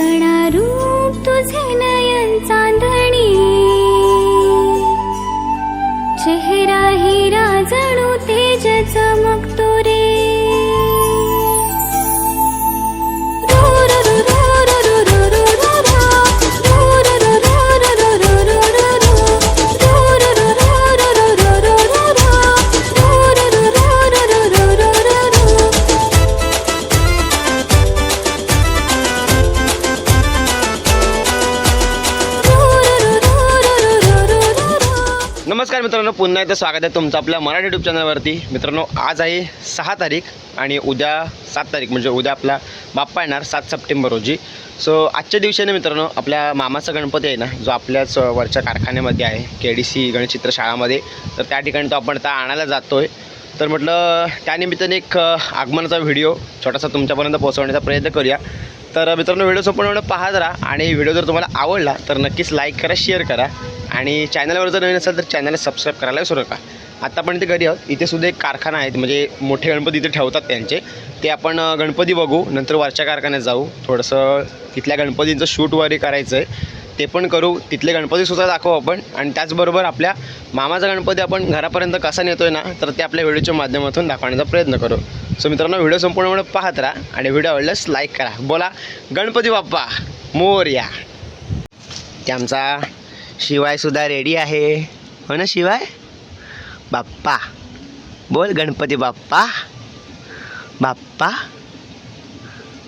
कणारू तुझे नमस्कार मित्रांनो पुन्हा एकदा स्वागत आहे तुमचं आपल्या मराठी युट्यूब चॅनलवरती. मित्रांनो आज आहे सहा तारीख आणि उद्या सात तारीख म्हणजे उद्या आपला बाप्पा येणार सात सप्टेंबर रोजी. सो आजच्या दिवशीने मित्रांनो आपल्या मामाचा गणपती आहे ना जो आपल्याच वरच्या कारखान्यामध्ये आहे के डी सी गणचित्र शाळामध्ये तर त्या ठिकाणी तो आपण आता आणायला जातो आहे तर म्हटलं त्यानिमित्ताने एक आगमनाचा व्हिडिओ छोटासा तुमच्यापर्यंत पोहोचवण्याचा प्रयत्न करूया. तर मित्रांनो व्हिडिओ संपूर्ण पाहत राहा आणि व्हिडिओ जर तुम्हाला आवडला तर नक्कीच लाईक करा शेअर करा आणि चॅनलवर जर नवीन असेल तर चॅनलला सबस्क्राईब करायला विसरू नका. आता पण इथे घरी आहोत. इथे सुद्धा एक कारखाना आहेत म्हणजे मोठे गणपती इथे ठेवतात त्यांचे. ते आपण गणपती बघू नंतर वरच्या कारखान्यात जाऊ. थोडंसं तिथल्या गणपतींचं शूट वगैरे करायचं आहे ते पण करू. तिथले गणपतीसुद्धा दाखवू आपण. आणि त्याचबरोबर आपल्या मामाचा गणपती आपण घरापर्यंत कसा नेतो आहे ना तर ते आपल्या व्हिडिओच्या माध्यमातून दाखवण्याचा प्रयत्न करू. सो मित्रांनो व्हिडिओ संपूर्ण पाहत राहा आणि व्हिडिओ आवडल्यास लाईक करा. बोला गणपती बाप्पा मोर्या ते आमचा शिवायसुद्धा रेडी आहे. हो ना शिवाय? बाप्पा. बोल गणपती बाप्पा. बाप्पा.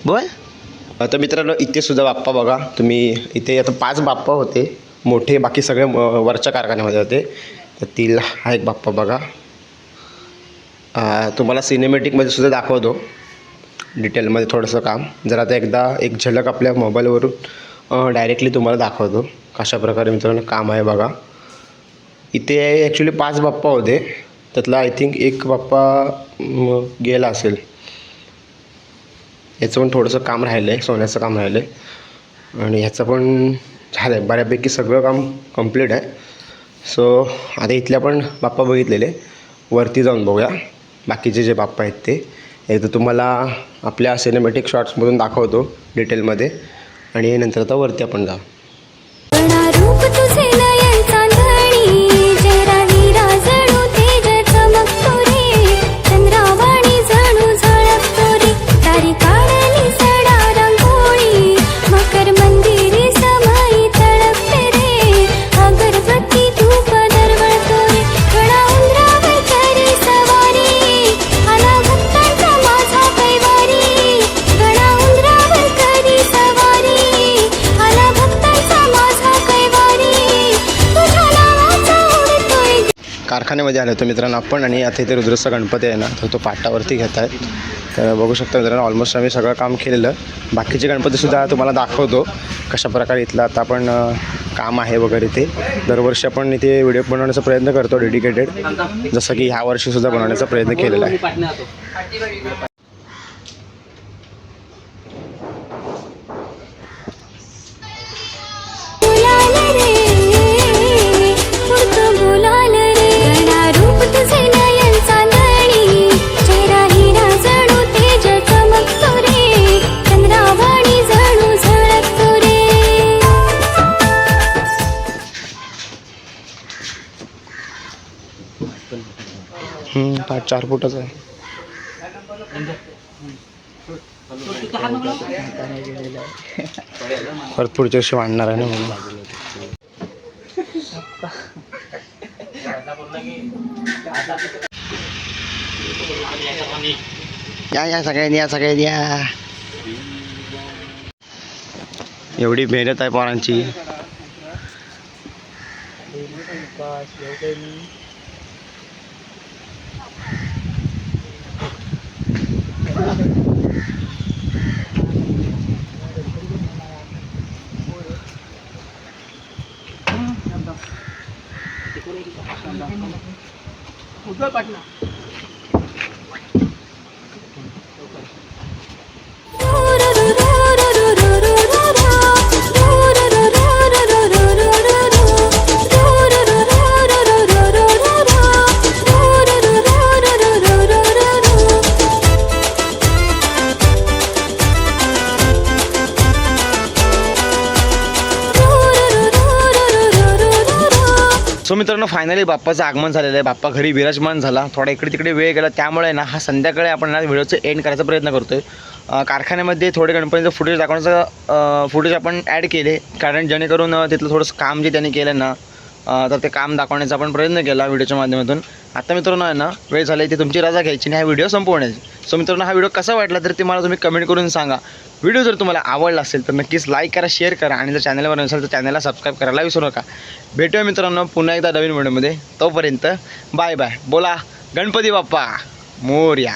बोल. तर मित्रांनो इथे सुद्धा बाप्पा बघा. तुम्ही इथे आता पाच बाप्पा होते. मोठे बाकी सगळे वरच्या कारखान्यामध्ये होते. तर तील हा एक बाप्पा बघा. तुम्हाला सिनेमॅटिकमध्ये सुद्धा दाखवतो. डिटेलमध्ये थोडंसं काम. जर आता एकदा एक झलक आपल्या मोबाईलवरून डायरेक्टली तुम्हाला दाखवतो. कशा प्रकारे मित्रांनो काम आहे बघा. इथे ॲक्च्युली पाच बाप्पा होते. त्यातला आय थिंक एक बाप्पा गेला असेल. याचं पण थोडंसं काम राहिलं आहे सोन्याचं काम राहिलं आहे आणि ह्याचं पण झालं आहे बऱ्यापैकी सगळं काम कंप्लीट आहे. सो आता इथल्या पण बाप्पा बघितलेले. वरती जाऊन बघूया. बाकीचे जे बाप्पा आहेत ते. एकदा तुम्हाला आपल्या सिनेमॅटिक शॉट्समधून दाखवतो डिटेलमध्ये आणि नंतर आता वरती आपण जाऊ. कारखान्यामध्ये आलो होतो मित्रांनो आपण आणि आता इथे रुद्रचा गणपती आहे ना तर तो पाटावरती घेत आहेत. तर बघू शकता मित्रांनो ऑलमोस्ट आम्ही सगळं काम केलेलं. बाकीचे गणपतीसुद्धा तुम्हाला दाखवतो कशा प्रकारे इथलं आता आपण काम आहे वगैरे ते. दरवर्षी आपण इथे व्हिडिओ बनवण्याचा प्रयत्न करतो डेडिकेटेड जसं की ह्या वर्षीसुद्धा बनवण्याचा प्रयत्न केलेला आहे. पाच चार फुटाचं आहे. परत पुढच्या वर्षी वाढणार आहे ना म्हणून. या या सगळ्यांनी या सगळ्यांनी या. एवढी मेहनत आहे पोरांची. Udah, Pak. सो मित्रांनो फायनली बाप्पाचं आगमन झालेलं आहे. बाप्पा घरी विराजमान झाला. थोडा इकडे तिकडे वेळ गेला. त्यामुळे ना हा संध्याकाळी आपण ना व्हिडिओचं एंड करायचा प्रयत्न करतो आहे कारखान्यामध्ये थोडे गणपतीचं फुटेज दाखवण्याचं फुटेज आपण ॲड केले. कारण जेणेकरून तिथलं थोडंसं काम जे त्यांनी केलं ना तर ते काम दाखवण्याचा आपण प्रयत्न केला व्हिडिओच्या माध्यमातून. आता मित्रांनो आहे ना वेळ झाली ती तुमची रजा घ्यायची आणि हा व्हिडिओ संपवण्याची. सो मित्रांनो हा व्हिडिओ कसा वाटला तर ते मला तुम्ही कमेंट करून सांगा. व्हिडिओ जर तुम्हाला आवडला असेल तर नक्कीच लाईक करा शेअर करा आणि जर चॅनलवर नसेल तर चॅनलला सबस्क्राईब करायला विसरू नका. भेटूया मित्रांनो पुन्हा एकदा नवीन व्हिडिओमध्ये तोपर्यंत बाय बाय बोला गणपती बाप्पा मोर्या.